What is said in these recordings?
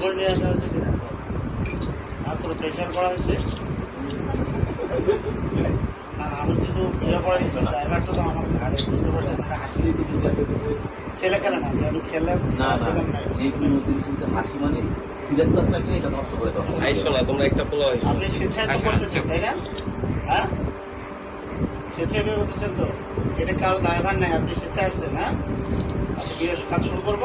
করে নিয়ে আসা হয়েছে কিনা? আর কোনো প্রেশার করা হয়েছে? আমি শুধু বিয়ে করা হয়েছে ড্রাইভারটা তো আমার ঘাড়ে বুঝতে পারছেন একটা হাসি দিতে দিতে ছেলে খেলে না যে আমি খেলে না না খেলাম যে কোনো শুরুতে হাসি মানে সিরিয়াস কাজটাকে এটা নষ্ট করে দেওয়া আইসো না তোমরা একটা পোলা হয়েছো আপনি স্বেচ্ছায় তো করতেছেন তাই না? হ্যাঁ? স্বেচ্ছায় বিয়ে করতেছেন তো? এটা কারও দায়ভার নাই আপনি স্বেচ্ছায় আসছেন হ্যাঁ? আচ্ছা বিয়ে কাজ শুরু করব?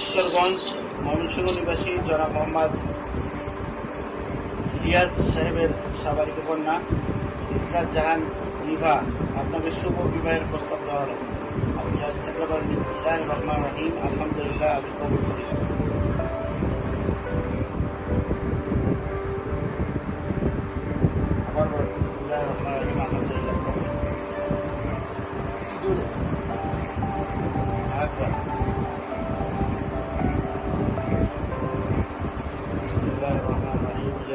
ঈশ্বরগঞ্জ ময়মনসিংহ নিবাসী জনাব মোহাম্মদ রিয়াজ সাহেবের সাবারিক কন্যা ইসরাত জাহান নিভা আপনাকে শুভ বিবাহের প্রস্তাব দেওয়া হলো। আমি আজ থাকলে বিসমিল্লাহ রহমান রহিম। আলহামদুলিল্লাহ, আমি কবুল করিলাম।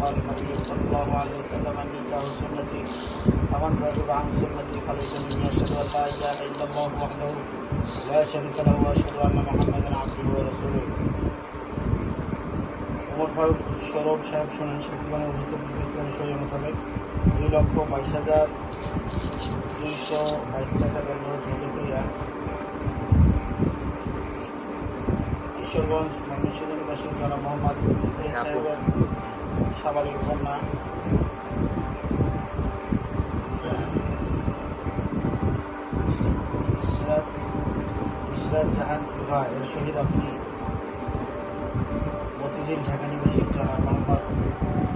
قال النبي صلى الله عليه وسلم من الله سنتي ومن رغب عن سنتي فليس مني أشهد أن لا إله সৌরভ সাহেব শুনেন সেখানে উপস্থিত ইসলামী শরীর মোতাবেক দুই লক্ষ বাইশ হাজার দুইশো বাইশ টাকা দণ্ড ধার্য করিয়া ঈশ্বরগঞ্জ ময়মনসিংহ নিবাসী জনাব মোহাম্মদ সাহেবের কন্যা ইশরাত ইশরাত জাহান ইভা এর শহীদ আপনি মতিঝিল ঢাকা নিবাসী জনাব মোহাম্মদ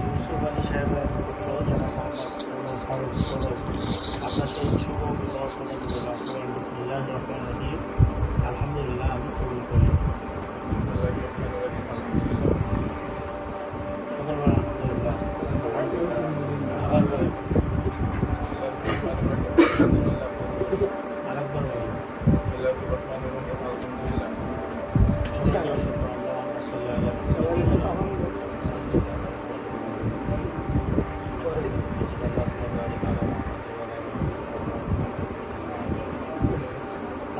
ইউসুফ আলী সাহেবের পুত্র জনাব মোহাম্মদ আপনার সেই শুভ বিবাহ প্রদান বিসমিল্লাহ রহমান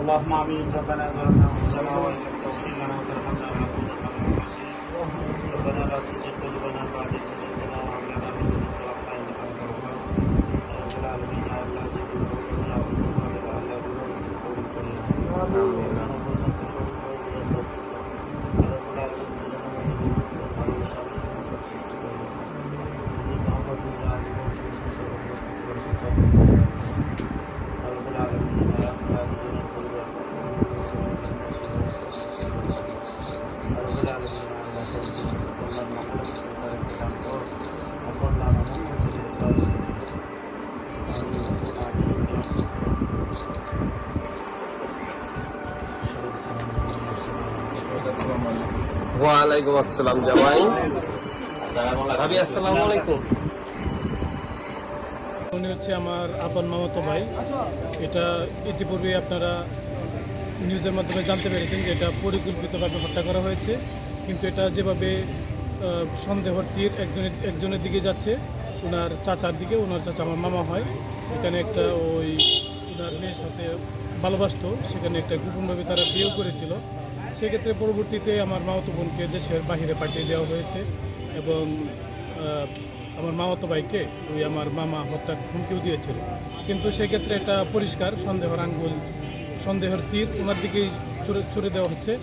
اللهم آمين. ربنا ظلمنا انفسنا وان لم تغفر لنا وترحمنا لنكونن من الخاسرين ربنا لا تزغ قلوبنا بعد إذ هديتنا ওয়ালাইকুম আসসালাম জামাই। ভাবি, আসসালামু আলাইকুম। উনি হচ্ছে আমার আপন মামাতো ভাই। এটা ইতিপূর্বে আপনারা নিউজের মাধ্যমে জানতে পেরেছেন যে এটা পরিকল্পিতভাবে হত্যা করা হয়েছে। কিন্তু এটা যেভাবে সন্দেহর তীর একজনের একজনের দিকে যাচ্ছে ওনার চাচার দিকে ওনার চাচা, আমার মামা হয়। এখানে একটা ওই ওনার মেয়ের সাথে ভালোবাসতো, সেখানে একটা গোপনভাবে তারা বিয়েও করেছিল। সেক্ষেত্রে পরবর্তীতে আমার মামাতো বোনকে দেশের বাহিরে পাঠিয়ে দেওয়া হয়েছে এবং আমার মামাতো ভাইকে ওই আমার মামা হত্যা হুমকিও দিয়েছিল। কিন্তু সেক্ষেত্রে এটা পরিষ্কার সন্দেহর আঙ্গুল, সন্দেহের তীর ওনার দিকেই ছুড়ে ছুড়ে দেওয়া হচ্ছে।